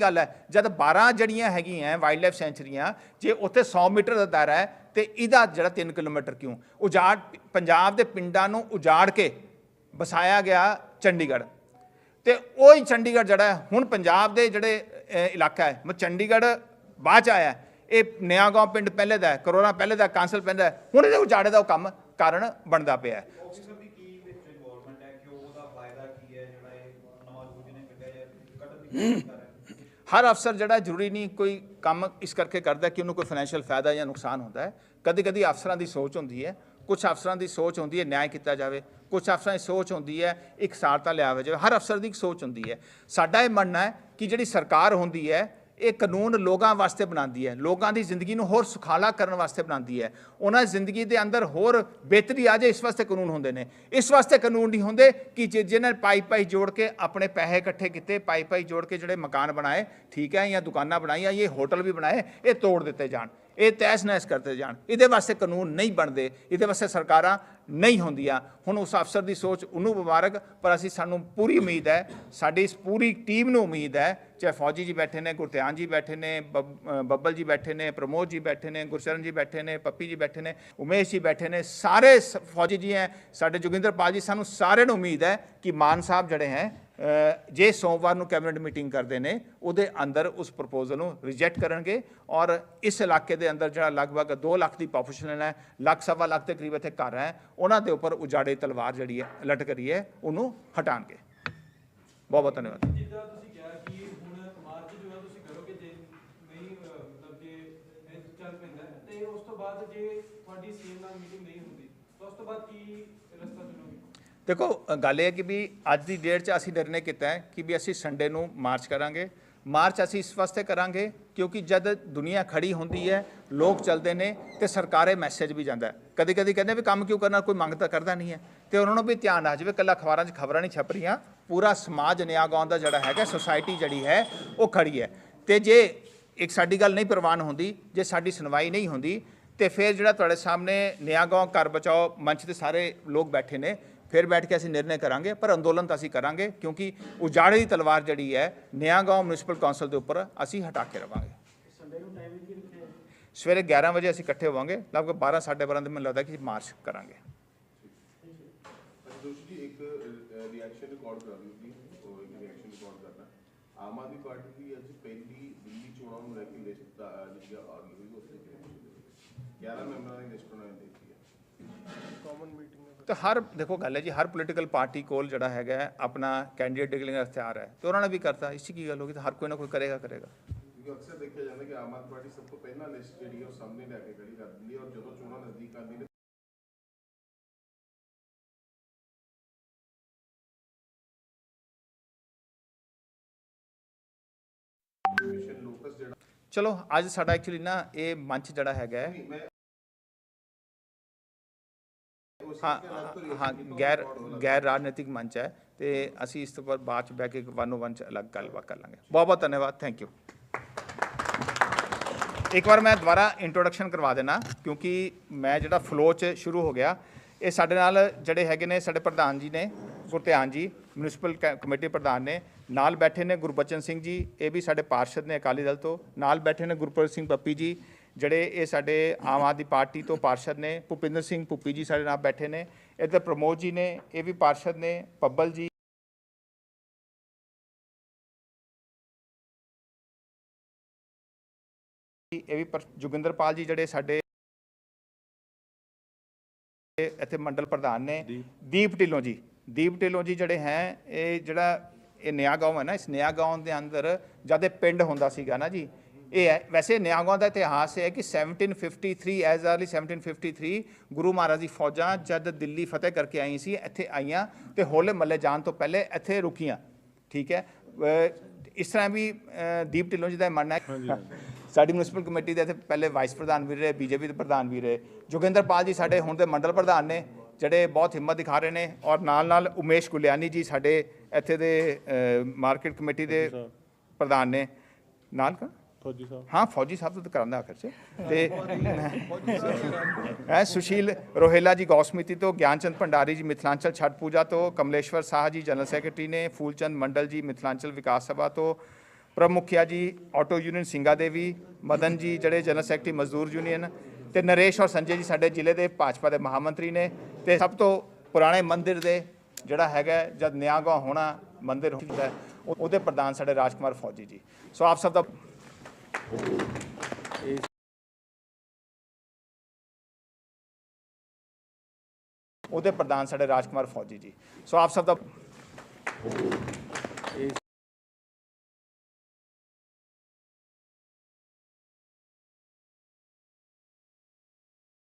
ਗੱਲ ਹੈ, ਜਦ 12 ਜੜੀਆਂ ਹੈਗੀਆਂ ਵਾਈਲਡ ਲਾਈਫ ਸੈਂਚਰੀਆਂ ਜੇ ਉੱਥੇ 100 ਮੀਟਰ ਦਾ ਦਾਇਰਾ ਹੈ, ਤੇ ਇਹਦਾ ਜਿਹੜਾ 3 ਕਿਲੋਮੀਟਰ ਕਿਉਂ? ਉਜਾੜ, ਪੰਜਾਬ ਦੇ ਪਿੰਡਾਂ ਨੂੰ ਉਜਾੜ ਕੇ ਵਸਾਇਆ ਗਿਆ ਚੰਡੀਗੜ੍ਹ। ਤੇ ਉਹ ਹੀ ਚੰਡੀਗੜ੍ਹ ਜਿਹੜਾ ਹੁਣ ਪੰਜਾਬ ਦੇ ਜਿਹੜੇ ਇਲਾਕਾ ਹੈ ਮ ਚੰਡੀਗੜ੍ਹ ਬਾਅਦ ਚ ਆਇਆ ਹੈ। ਇਹ ਨਿਆਗਾঁਵ ਪਿੰਡ ਪਹਿਲੇ ਦਾ ਹੈ ਕਰੋਨਾ ਪਹਿਲੇ ਦਾ ਕਾਂਸਲ ਪਹਿਲੇ ਦਾ ਹੁਣ ਇਹਦੇ ਉਜਾੜੇ ਦਾ ਉਹ ਕੰਮ ਕਾਰਨ ਬਣਦਾ ਪਿਆ ਹੈ। ਹਰ ਅਫਸਰ ਜਿਹੜਾ ਜ਼ਰੂਰੀ ਨਹੀਂ ਕੋਈ ਕੰਮ ਇਸ ਕਰਕੇ ਕਰਦਾ ਕਿ ਉਹਨੂੰ ਕੋਈ ਫਾਈਨੈਂਸ਼ੀਅਲ ਫਾਇਦਾ ਜਾਂ ਨੁਕਸਾਨ ਹੁੰਦਾ ਹੈ। ਕਦੀ ਕਦੀ ਅਫਸਰਾਂ ਦੀ ਸੋਚ ਹੁੰਦੀ ਹੈ। ਕੁਝ ਅਫਸਰਾਂ ਦੀ ਸੋਚ ਹੁੰਦੀ ਹੈ ਨਿਆਂ ਕੀਤਾ ਜਾਵੇ। ਕੁਝ ਅਫਸਰਾਂ ਦੀ ਸੋਚ ਹੁੰਦੀ ਹੈ ਇਕਸਾਰਤਾ ਲਿਆਵੇ ਜਾਵੇ। ਹਰ ਅਫਸਰ ਦੀ ਇੱਕ ਸੋਚ ਹੁੰਦੀ ਹੈ। ਸਾਡਾ ਇਹ ਮੰਨਣਾ ਹੈ ਕਿ ਜਿਹੜੀ ਸਰਕਾਰ ਹੁੰਦੀ ਹੈ ਇਹ ਕਾਨੂੰਨ ਲੋਕਾਂ ਵਾਸਤੇ ਬਣਾਉਂਦੀ ਹੈ। ਲੋਕਾਂ ਦੀ ਜ਼ਿੰਦਗੀ ਨੂੰ ਹੋਰ ਸੁਖਾਲਾ ਕਰਨ ਵਾਸਤੇ ਬਣਾਉਂਦੀ ਹੈ। ਉਹਨਾਂ ਜ਼ਿੰਦਗੀ ਦੇ ਅੰਦਰ ਹੋਰ ਬਿਹਤਰੀ ਆ ਜਾਏ ਇਸ ਵਾਸਤੇ ਕਾਨੂੰਨ ਹੁੰਦੇ ਨੇ। ਇਸ ਵਾਸਤੇ ਕਾਨੂੰਨ ਨਹੀਂ ਹੁੰਦੇ ਕਿ ਜਿ- ਜਿਹਨਾਂ ਨੇ ਪਾਈ ਪਾਈ ਜੋੜ ਕੇ ਆਪਣੇ ਪੈਸੇ ਇਕੱਠੇ ਕੀਤੇ ਪਾਈ ਪਾਈ ਜੋੜ ਕੇ ਜਿਹੜੇ ਮਕਾਨ ਬਣਾਏ, ਠੀਕ ਹੈ, ਜਾਂ ਦੁਕਾਨਾਂ ਬਣਾਈਆਂ ਇਹ ਹੋਟਲ ਵੀ ਬਣਾਏ, ਇਹ ਤੋੜ ਦਿੱਤੇ ਜਾਣ। ਇਹ ਤੈਸ ਨੈਸ ਕਰਤੇ ਜਾਣ। ਇਹਦੇ ਵਾਸਤੇ ਕਾਨੂੰਨ ਨਹੀਂ ਬਣਦੇ, ਇਹਦੇ ਵਾਸਤੇ ਸਰਕਾਰਾਂ ਨਹੀਂ ਹੁੰਦੀਆਂ। ਹੁਣ ਉਸ ਅਫਸਰ ਦੀ ਸੋਚ ਉਹਨੂੰ ਮੁਬਾਰਕ, ਪਰ ਅਸੀਂ, ਸਾਨੂੰ ਪੂਰੀ ਉਮੀਦ ਹੈ, ਸਾਡੀ ਇਸ ਪੂਰੀ ਟੀਮ ਨੂੰ ਉਮੀਦ ਹੈ, ਚਾਹੇ ਫੌਜੀ ਜੀ ਬੈਠੇ ਨੇ, ਗੁਰਧਿਆਨ ਜੀ ਬੈਠੇ ਨੇ, ਬੱਬ- ਬੱਬਲ ਜੀ ਬੈਠੇ ਨੇ, ਪ੍ਰਮੋਦ ਜੀ ਬੈਠੇ ਨੇ, ਗੁਰਚਰਨ ਜੀ ਬੈਠੇ ਨੇ, ਪੱਪੀ ਜੀ ਬੈਠੇ ਨੇ, ਉਮੇਸ਼ ਜੀ ਬੈਠੇ ਨੇ, ਸਾਰੇ ਸ- ਫੌਜੀ ਜੀ ਹੈ ਸਾਡੇ ਜੋਗਿੰਦਰ ਪਾਲ ਜੀ, ਸਾਨੂੰ ਸਾਰਿਆਂ ਨੂੰ ਉਮੀਦ ਹੈ ਕਿ ਮਾਨ ਸਾਹਿਬ ਜਿਹੜੇ ਹੈ ਜੇ ਸੋਮਵਾਰ ਨੂੰ ਕੈਬਨਿਟ ਮੀਟਿੰਗ ਕਰਦੇ ਨੇ, ਉਹਦੇ ਅੰਦਰ ਉਸ ਪ੍ਰਪੋਜ਼ਲ ਨੂੰ ਰਿਜੈਕਟ ਕਰਨਗੇ ਔਰ ਇਸ ਇਲਾਕੇ ਦੇ ਅੰਦਰ ਜਿਹੜਾ ਲਗਭਗ 2 ਲੱਖ ਦੀ ਪੋਪੂਲੇਸ਼ਨ ਹੈ, ਲੱਖ ਸਵਾ ਲੱਖ ਦੇ ਕਰੀਬ ਇੱਥੇ ਘਰ ਹੈ, ਉਹਨਾਂ ਦੇ ਉੱਪਰ ਉਜਾੜੇ ਤਲਵਾਰ ਜਿਹੜੀ ਹੈ ਲਟਕ ਰਹੀ ਹੈ, ਉਹਨੂੰ ਹਟਾਣਗੇ ਬਹੁਤ ਬਹੁਤ ਧੰਨਵਾਦ। ਜਿੱਦਾਂ ਤੁਸੀਂ ਕਿਹਾ ਕਿ ਹੁਣ ਮਾਰਚ ਜੋ ਹੈ, ਤੁਸੀਂ ਕਰੋਗੇ ਜੇ ਨਹੀਂ ਮਤਲਬ ਜੇ ਚੱਲ ਪੈਂਦਾ ਤੇ ਉਸ ਤੋਂ ਬਾਅਦ ਜੇ ਤੁਹਾਡੀ ਸੀਐਮ ਨਾਲ ਮੀਟਿੰਗ ਨਹੀਂ ਹੁੰਦੀ, ਤਾਂ ਉਸ ਤੋਂ ਬਾਅਦ ਕੀ ਰਸਤਾ ਚੁਣੋਗੇ? ਦੇਖੋ ਗੱਲ ਇਹ ਹੈ ਕਿ ਵੀ ਅੱਜ ਦੀ ਡੇਟ 'ਚ ਅਸੀਂ ਨਿਰਣੇ ਕੀਤਾ ਹੈ ਕਿ ਵੀ ਅਸੀਂ ਸੰਡੇ ਨੂੰ ਮਾਰਚ ਕਰਾਂਗੇ। ਮਾਰਚ ਅਸੀਂ ਇਸ ਵਾਸਤੇ ਕਰਾਂਗੇ ਕਿਉਂਕਿ ਜਦ ਦੁਨੀਆ ਖੜੀ ਹੁੰਦੀ ਹੈ, ਲੋਕ ਚੱਲਦੇ ਨੇ ਤੇ ਸਰਕਾਰੇ ਮੈਸੇਜ ਵੀ ਜਾਂਦਾ ਕਦੇ ਕਦੇ ਕਹਿੰਦੇ ਵੀ ਕੰਮ ਕਿਉਂ ਕਰਨਾ, ਕੋਈ ਮੰਗ ਤਾਂ ਕਰਦਾ ਨਹੀਂ ਹੈ। ਤੇ ਉਹਨਾਂ ਨੂੰ ਵੀ ਧਿਆਨ ਆ ਜਾਵੇ ਕੱਲਾ ਅਖਬਾਰਾਂ 'ਚ ਖਬਰਾਂ ਨਹੀਂ ਛਪ ਰਹੀਆਂ। ਪੂਰਾ ਸਮਾਜ ਨਿਆਂ ਗਾਉਣ ਦਾ ਜਿਹੜਾ ਹੈਗਾ ਸੋਸਾਇਟੀ ਜਿਹੜੀ ਹੈ, ਉਹ ਖੜੀ ਹੈ। ਤੇ ਜੇ ਇੱਕ ਸਾਡੀ ਗੱਲ ਨਹੀਂ ਪ੍ਰਵਾਨ ਹੁੰਦੀ, ਜੇ ਸਾਡੀ ਸੁਣਵਾਈ ਨਹੀਂ ਹੁੰਦੀ, ਤੇ ਫਿਰ ਜਿਹੜਾ ਤੁਹਾਡੇ ਸਾਹਮਣੇ ਨਿਆਂ ਗਾਉਂ ਘਰ ਬਚਾਓ ਮੰਚ ਤੇ ਸਾਰੇ ਲੋਕ ਬੈਠੇ ਨੇ ਫਿਰ ਬੈਠ ਕੇ ਅਸੀਂ ਨਿਰਣੇ ਕਰਾਂਗੇ, ਪਰ ਅੰਦੋਲਨ ਤਾਂ ਅਸੀਂ ਕਰਾਂਗੇ, ਕਿਉਂਕਿ ਉਜਾੜੇ ਦੀ ਤਲਵਾਰ ਜਿਹੜੀ ਹੈ, ਨਿਆਂ ਮਿਊਨਿਸਪਲ ਕੌਂਸਲ ਦੇ ਉੱਪਰ ਅਸੀਂ ਹਟਾ ਕੇ ਰਵਾਂਗੇ। ਸਵੇਰੇ 11 ਵਜੇ ਅਸੀਂ ਇਕੱਠੇ ਹੋਵਾਂਗੇ, ਲਗਭਗ 12 12:30 ਦੇ ਮੈਨੂੰ ਲੱਗਦਾ ਕਿ ਮਾਰਚ ਕਰਾਂਗੇ। ਦੋਸ਼ੀ ਜੀ, ਇੱਕ ਰਿਐਕਸ਼ਨ ਰਿਕਾਰਡ ਕਰ ਲਈ ਸੀ ਉਹ ਇੱਕ ਰਿਐਕਸ਼ਨ ਰਿਕਾਰਡ ਕਰਨਾ। ਆਮ ਆਦਮੀ ਪਾਰਟੀ ਦੀ ਅੱਜ ਪਹਿਲੀ ਦਿੱਲੀ ਚੋਣਾਂ ਨੂੰ ਲੈ ਕੇ ਲਿਸਟ ਜਿਹੜੀ ਆ ਗਈ ਹੋਈ ਉਸ ਦੇ 11 ਮੈਂਬਰਾਂ ਦੀ ਲਿਸਟ ਉਹਨਾਂ ਨੇ ਦੇਖੀ ਹੈ ਤਾਂ ਹਰ ਦੇਖੋ ਗੱਲ ਹੈ ਜੀ ਹਰ ਪੋਲੀਟੀਕਲ ਪਾਰਟੀ ਕੋਲ ਜਿਹੜਾ ਹੈਗਾ ਹੈ, ਆਪਣਾ ਕੈਂਡੀਡੇਟ ਡਿਕਲੇਅਰ ਦਾ ਇਖਤਿਆਰ ਹੈ ਤੇ ਉਹਨਾਂ ਨੇ ਵੀ ਕਰਤਾ ਇਸ 'ਚ ਕੀ ਗੱਲ ਹੋਗੀ ਤਾਂ ਹਰ ਕੋਈ ਨਾ ਕੋਈ ਕਰੇਗਾ ਕਰੇਗਾ ਕਿਉਂਕਿ ਅਕਸਰ ਦੇਖਿਆ ਜਾਂਦਾ ਕਿ ਆਮ ਆਦਮੀ ਪਾਰਟੀ ਸਭ ਤੋਂ ਪਹਿਲਾਂ ਲਿਸਟ ਜਿਹੜੀ ਹੈ ਉਹ ਸਾਹਮਣੇ ਲੈ ਕੇ ਖੜੀ ਕਰ ਦਿੰਦੀ ਹੈ ਔਰ ਜਦੋਂ ਚੋਣਾਂ ਨਜ਼ਦੀਕ ਆਉਂਦੀਆਂ ਨੇ ਮਿਸ਼ਨ ਲੋਕਸ ਜਿਹੜਾ ਚਲੋ ਅੱਜ ਸਾਡਾ ਐਕਚੁਅਲੀ ਨਾ ਇਹ ਮੰਚ ਜਿਹੜਾ ਹੈਗਾ ਹਾਂ ਹਾਂ, ਗੈਰ ਗੈਰ ਰਾਜਨੀਤਿਕ ਮੰਚ ਹੈ ਤੇ ਅਸੀਂ ਇਸ ਤੋਂ ਬਾਅਦ ਬਾਅਦ ਚ ਬਹਿ ਕੇ ਵਨ ਵਨ ਚ ਅਲੱਗ ਗੱਲਬਾਤ ਕਰ ਲਾਂਗੇ। ਬਹੁਤ ਬਹੁਤ ਧੰਨਵਾਦ ਥੈਂਕ ਯੂ ਇੱਕ ਵਾਰ ਮੈਂ ਦੁਬਾਰਾ ਇੰਟਰੋਡਕਸ਼ਨ ਕਰਵਾ ਦੇਣਾ, ਕਿਉਂਕਿ ਮੈਂ ਜਿਹੜਾ ਫਲੋ ਚ ਸ਼ੁਰੂ ਹੋ ਗਿਆ, ਇਹ ਸਾਡੇ ਨਾਲ ਜਿਹੜੇ ਹੈਗੇ ਨੇ, ਸਾਡੇ ਪ੍ਰਧਾਨ ਜੀ ਨੇ ਗੁਰਧਿਆਨ ਜੀ ਮਿਊਨਿਸਪਲ ਕਮੇਟੀ ਪ੍ਰਧਾਨ ਨੇ, ਨਾਲ ਬੈਠੇ ਨੇ ਗੁਰਬਚਨ ਸਿੰਘ ਜੀ, ਇਹ ਵੀ ਸਾਡੇ ਪਾਰਸ਼ਦ ਨੇ ਅਕਾਲੀ ਦਲ ਤੋਂ, ਨਾਲ ਬੈਠੇ ਨੇ ਗੁਰਪ੍ਰੀਤ ਸਿੰਘ ਪੱਪੀ ਜੀ ਜਿਹੜੇ ਇਹ ਸਾਡੇ ਆਮ ਆਦਮੀ ਪਾਰਟੀ ਤੋਂ ਪਾਰਸ਼ਦ ਨੇ ਭੁਪਿੰਦਰ ਸਿੰਘ ਪੁੱਪੀ ਜੀ ਸਾਡੇ ਨਾਲ ਬੈਠੇ ਨੇ ਇੱਧਰ ਪ੍ਰਮੋਦ ਜੀ ਨੇ ਇਹ ਵੀ ਪਾਰਸ਼ਦ ਨੇ ਪੱਬਲ ਜੀ ਇਹ ਵੀ ਜੋਗਿੰਦਰਪਾਲ ਜੀ ਜਿਹੜੇ ਸਾਡੇ ਇੱਥੇ ਮੰਡਲ ਪ੍ਰਧਾਨ ਨੇ ਦੀਪ ਢਿੱਲੋਂ ਜੀ ਦੀਪ ਢਿੱਲੋਂ ਜੀ ਜਿਹੜੇ ਹੈ ਇਹ ਜਿਹੜਾ ਇਹ ਨਿਆ ਗਾਉਂ ਹੈ ਨਾ ਇਸ ਨਿਆ ਗਾਉਂ ਦੇ ਅੰਦਰ ਜਦ ਇਹ ਪਿੰਡ ਹੁੰਦਾ ਸੀਗਾ ਨਾ ਜੀ ਇਹ ਹੈ। ਵੈਸੇ ਨਿਆ ਗਾਉਂ ਦਾ ਇਤਿਹਾਸ ਇਹ ਹੈ ਕਿ 1753 ਐਜ਼ ਅਰਲੀ 1753 ਗੁਰੂ ਮਹਾਰਾਜ ਦੀ ਫੌਜਾਂ ਜਦ ਦਿੱਲੀ ਫਤਿਹ ਕਰਕੇ ਆਈ ਸੀ ਇੱਥੇ ਆਈਆਂ ਤੇ ਹੋਲੇ ਮੱਲੇ ਜਾਣ ਤੋਂ ਪਹਿਲੇ ਇੱਥੇ ਰੁਕੀਆਂ। ਠੀਕ ਹੈ? ਇਸ ਤਰ੍ਹਾਂ ਵੀ ਦੀਪ ਢਿੱਲੋਂ ਜੀ ਦਾ ਮੰਨਣਾ ਹੈ। ਸਾਡੀ ਮਿਊਨਿਸਪਲ ਕਮੇਟੀ ਦੇ ਇੱਥੇ ਪਹਿਲੇ ਵਾਈਸ ਪ੍ਰਧਾਨ ਵੀ ਰਹੇ ਬੀਜੇਪੀ ਦੇ ਪ੍ਰਧਾਨ ਵੀ ਰਹੇ। ਜੋਗਿੰਦਰ ਪਾਲ ਜੀ ਸਾਡੇ ਹੁਣ ਦੇ ਮੰਡਲ ਪ੍ਰਧਾਨ ਨੇ ਜਿਹੜੇ ਬਹੁਤ ਹਿੰਮਤ ਦਿਖਾ ਰਹੇ ਨੇ ਔਰ ਨਾਲ ਨਾਲ ਉਮੇਸ਼ ਗੁਲਿਆਨੀ ਜੀ ਸਾਡੇ ਇੱਥੇ ਦੇ ਮਾਰਕੀਟ ਕਮੇਟੀ ਦੇ ਪ੍ਰਧਾਨ ਨੇ। ਨਾਲ ਕੌਣ? ਫੌਜੀ ਸਾਹਿਬ। ਹਾਂ, ਫੌਜੀ ਸਾਹਿਬ ਤੋਂ ਕਰਾਂਦਾ ਆਖਰ ਚ। ਤੇ ਹੈ, ਸੁਸ਼ੀਲ ਰੋਹੇਲਾ ਜੀ ਗੌਸਮਿਤੀ ਤੋਂ, ਗਿਆਨਚੰਦ ਭੰਡਾਰੀ ਜੀ ਮਿਥਲਾਂਚਲ ਛਠ ਪੂਜਾ ਤੋਂ, ਕਮਲੇਸ਼ਵਰ ਸਾਹ ਜੀ ਜਨਰਲ ਸੈਕਟਰੀ ਨੇ, ਫੂਲਚੰਦ ਮੰਡਲ ਜੀ ਮਿਥਲਾਂਚਲ ਵਿਕਾਸ ਸਭਾ ਤੋਂ ਪ੍ਰਮੁਖਿਆ ਜੀ ਆਟੋ ਯੂਨੀਅਨ ਸਿੰਘਾ ਦੇਵੀ, ਮਦਨ ਜੀ ਜਿਹੜੇ ਜਨਰਲ ਸੈਕਟਰੀ ਮਜ਼ਦੂਰ ਯੂਨੀਅਨ, ਤੇ ਨਰੇਸ਼ ਔਰ ਸੰਜੇ ਜੀ ਸਾਡੇ ਜ਼ਿਲ੍ਹੇ ਦੇ ਭਾਜਪਾ ਦੇ ਮਹਾਮੰਤਰੀ ਨੇ, ਤੇ ਸਭ ਤੋਂ ਪੁਰਾਣੇ ਮੰਦਿਰ ਦੇ ਜਿਹੜਾ ਹੈਗਾ ਜਦ ਨਿਆਂਗਾ ਹੋਣਾ ਮੰਦਿਰ ਹੁੰਦਾ ਉਹਦੇ ਪ੍ਰਧਾਨ ਸਾਡੇ ਰਾਜਕੁਮਾਰ ਫੌਜੀ ਜੀ। ਸੋ ਆਪ ਸਭ ਦਾ ਉਹਦੇ ਪ੍ਰਧਾਨ ਸਾਡੇ ਰਾਜਕੁਮਾਰ ਫੌਜੀ ਜੀ। ਸੋ ਆਪ ਸਭ ਦਾ